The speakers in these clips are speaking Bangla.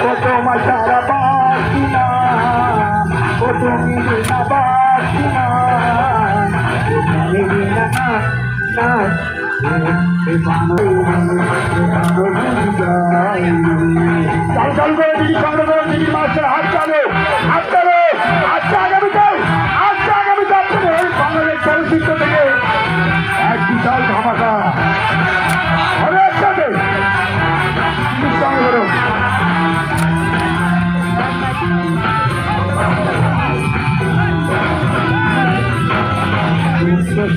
কত মাসারা বাসি না কত মিলি না বাসি না না চাল চাল করে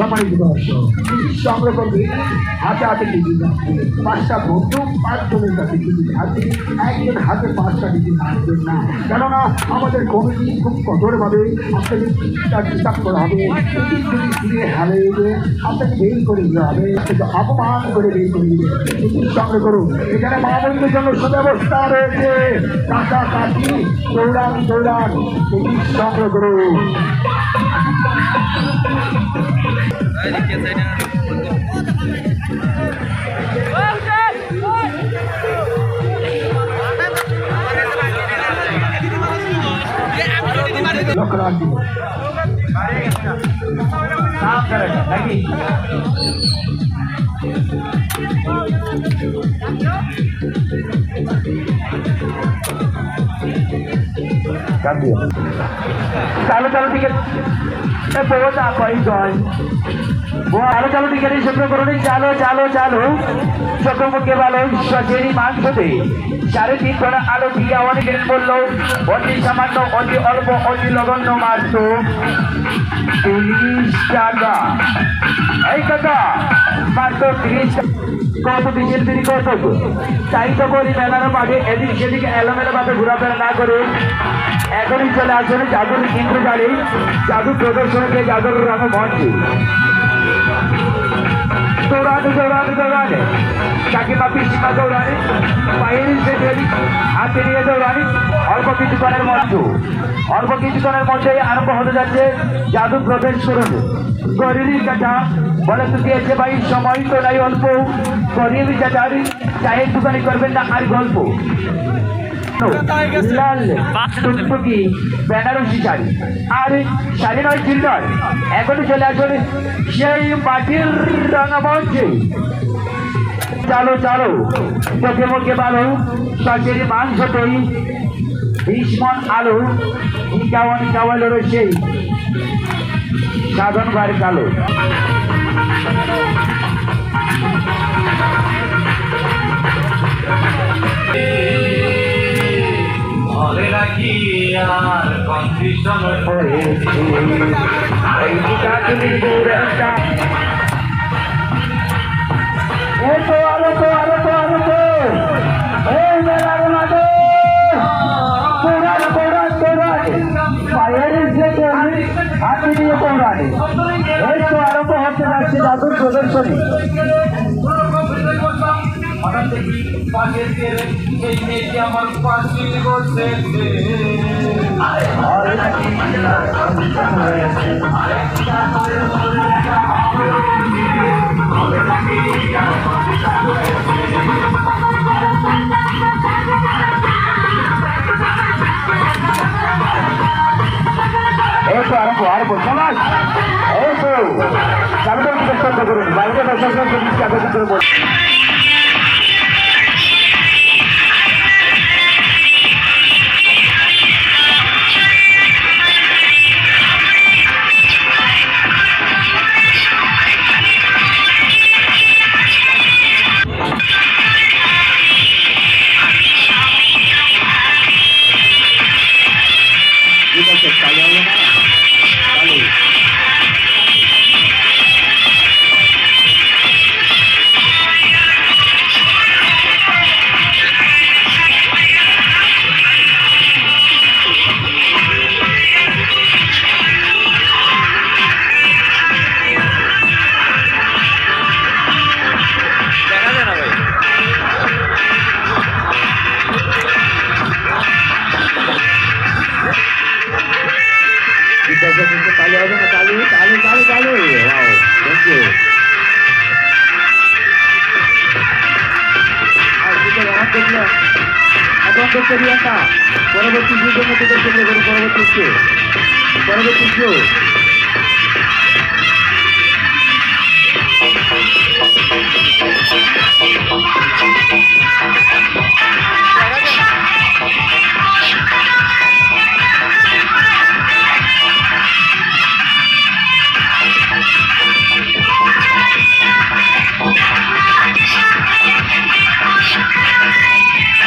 সম্মানিত দর্শক করবে হাতে হাতে টিভি পাঁচটা বন্ধু পাঁচজনের কাছে টিভি আছে একজন হাতে পাঁচটা টিভি আসবেন না। কেননা আমাদের কমিটি খুব কঠোরভাবে আপনাকে তার হিসাব করা হবে। ফিরে হারে আপনাকে বের করে দেওয়া হবে। অপমান করে বের করে দেবে। সংগ্রহ করুন। এখানে মা বোনদের জন্য সুব্যবস্থা রয়েছে। কাঁচা কাঠি, দৌড়ান দৌড়ান। টিকিট সংগ্রহ করুন লক্ষ্য রাখবেন সাফ করেন নাকি চালু চালু টিকিট এ বহুত কই গয় ચાલો ચાલો ટીકેની શબ્દ કરોની ચાલો ચાલો ચાલો চক্রমুখে ভালো সজেরি মাংস দে চারে তিন ঘন্টা আলো দিয়ে অনেক দিন বললো অতি সামান্য অতি অল্প অতি নগণ্য মাংস তিরিশ টাকা এই কথা মাত্র তিরিশ কত বিশের দিন কত তাই তো করি মেলার মাঠে এদিক সেদিকে এলোমেলো ভাবে ঘোরাফেরা না করে এখনই চলে আসলে জাদুর গাড়ি জাদু প্রদর্শনীতে জাদুর রঙ মঞ্চে। দৌড়ানে দৌড়ানে দৌড়ানে। কাকিমা পিসিমা দৌড়ানে অল্প অল্প যাচ্ছে বলে তো দিয়েছে, ভাই, সময় তো নাই অল্প। গরিবি কাটার চায়ের দোকানে করবেন না আর গল্প। লাল টুকটুকি বেনারসি শাড়ি? আর, শাড়ি নয় চিল্ডার এখনই চলে আসলে সেই মাটির রঙমঞ্চে চালো চালো। চোখে মুখে ভালো সচেরি মাংস তৈরি ভীষ্মন আলু কেমন কেমন সেই সাধন ঘর কালো। কন্ডিশন এই চাকরি দূরটা এই তো আলো তো আলো তো আলো তো এই মেলার মাঝে কোরআন কোরআন কোরআন পায়ের যে কর্মী হাতে দিয়ে কোরআন এই তো আরম্ভ হতে যাচ্ছে জাদুর প্রদর্শনী। দেখি পাশে গেলে মেয়েটি আমার পাশে বসেছে এই আরম্ভ আরম্ভ সমাজ এই তো চেষ্টা করুন বাইরে করে এখন করতে দিয়েন না পরবর্তী যুগের মধ্যে করতে করুন পরবর্তী issue। পরবর্তী issue।